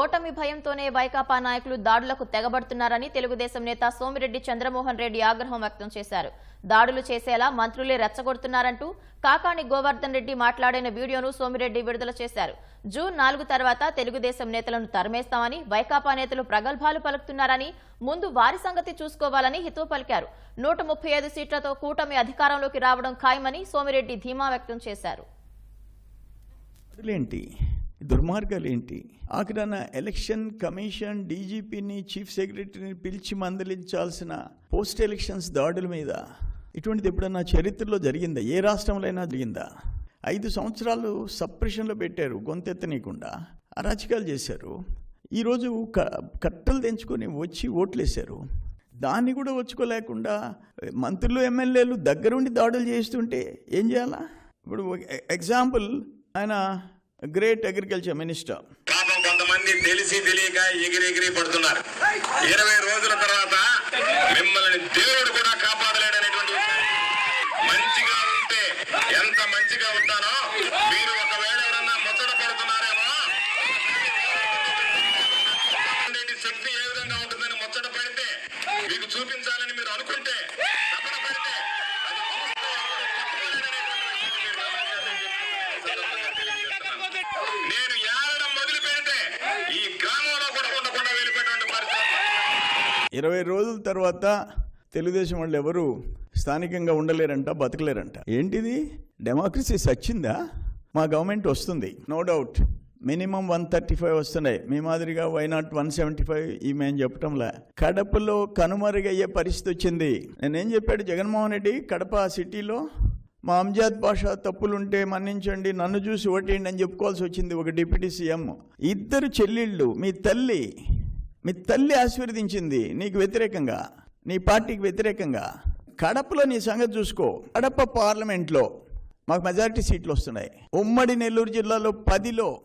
ఓటమి భయంతోనే వైకాపా నాయకులు దాడులకు తెగబడుతున్నారని తెలుగుదేశం నేత సోమిరెడ్డి చంద్రమోహన్ రెడ్డి ఆగ్రహం వ్యక్తం చేశారు. దాడులు చేసేలా మంత్రులే రెచ్చగొడుతున్నారంటూ కాకాణి గోవర్ధన్ రెడ్డి మాట్లాడిన వీడియోను సోమిరెడ్డి విడుదల చేశారు. జూన్ నాలుగు తర్వాత తెలుగుదేశం నేతలను తరిమేస్తామని వైకాపా నేతలు ప్రగల్భాలు పలుకుతున్నారని ముందు వారి సంగతి చూసుకోవాలని హితవు పలికారు. నూట ముప్పై ఐదు సీట్లతో కూటమి అధికారంలోకి రావడం ఖాయమని సోమిరెడ్డి ధీమా వ్యక్తం చేశారు. ఏంటి దుర్మార్గాలు ఏంటి ఆఖరన ఎలక్షన్ కమిషన్ డీజీపీని చీఫ్ సెక్రటరీని పిలిచి మందలించాల్సిన పోస్ట్ ఎలక్షన్స్ దాడుల మీద ఇటువంటిది ఎప్పుడన్నా చరిత్రలో జరిగిందా? ఏ రాష్ట్రంలో అయినా జరిగిందా? ఐదు సంవత్సరాలు సప్రెషన్లో పెట్టారు గొంతెత్తనీయకుండా. అరాచకాలు చేశారు. ఈరోజు క కట్టలు తెంచుకొని వచ్చి ఓట్లేశారు. దాన్ని కూడా వచ్చుకోలేకుండా మంత్రులు ఎమ్మెల్యేలు దగ్గరుండి దాడులు చేస్తుంటే ఏం చేయాలా? ఇప్పుడు ఎగ్జాంపుల్ ఆయన గ్రేట్ అగ్రికల్చర్ మినిస్టర్ పాపం కొంతమంది తెలిసి తెలియక ఎగిరి ఎగిరి పడుతున్నారు. ఇరవై రోజుల తర్వాత మిమ్మల్ని దేవుడు కూడా కాపాడలేడనేటువంటి అనేటువంటి మంచిగా ఉంటే ఎంత మంచిగా ఉంటానో మీరు ఒకవేళ ఎవరన్నా ముచ్చట పడుతున్నారేమో. శక్తి ఏ విధంగా ఉంటుందని ముచ్చట పడితే మీకు చూపించాలని మీరు అనుకుంటే ఈ గ్రామంలో కూడా ఉండకుండా వెళ్ళిపోయినటువంటి పరిస్థితి ఇరవై రోజుల తర్వాత తెలుగుదేశం వాళ్ళు ఎవరు స్థానికంగా ఉండలేరంట బతకలేరంట. ఏంటిది? డెమోక్రసీ సచ్చిందా? మా గవర్నమెంట్ వస్తుంది. No doubt minimum one thirty five వస్తున్నాయి. మీ మాదిరిగా why not one seventy five ఈ మేము చెప్పటంలా. కడపలో కనుమరుగయ్యే పరిస్థితి వచ్చింది. నేనేం చెప్పాడు? జగన్మోహన్ రెడ్డి కడప సిటీలో మా అంజాద్ భాష తప్పులుంటే మన్నించండి నన్ను చూసి ఓటేయండి అని చెప్పుకోవాల్సి వచ్చింది ఒక డిప్యూటీ సీఎం. ఇద్దరు చెల్లెళ్ళు మీ తల్లి మీ తల్లి ఆశీర్వదించింది నీకు వ్యతిరేకంగా నీ పార్టీకి వ్యతిరేకంగా. కడపలో నీ సంగతి చూసుకో. కడప పార్లమెంట్లో మాకు మెజారిటీ సీట్లు వస్తున్నాయి. ఉమ్మడి నెల్లూరు జిల్లాలో పదిలో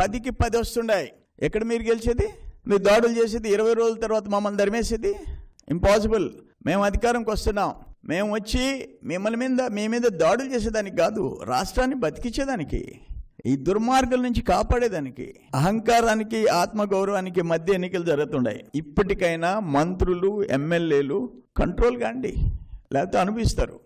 పదికి పది వస్తున్నాయి ఎక్కడ మీరు గెలిచేది? మీరు దాడులు చేసేది ఇరవై రోజుల తర్వాత మమ్మల్ని ధర్మేసేది ఇంపాసిబుల్ మేము అధికారంకి వస్తున్నాం. మేము వచ్చి మిమ్మల్ని మీద మీ మీద దాడులు చేసేదానికి కాదు రాష్ట్రాన్ని బతికించేదానికి ఈ దుర్మార్గుల నుంచి కాపాడేదానికి అహంకారానికి ఆత్మగౌరవానికి మధ్య ఎన్నికలు జరుగుతున్నాయి ఇప్పటికైనా మంత్రులు ఎమ్మెల్యేలు కంట్రోల్ కాండి లేకపోతే అనిపిస్తారు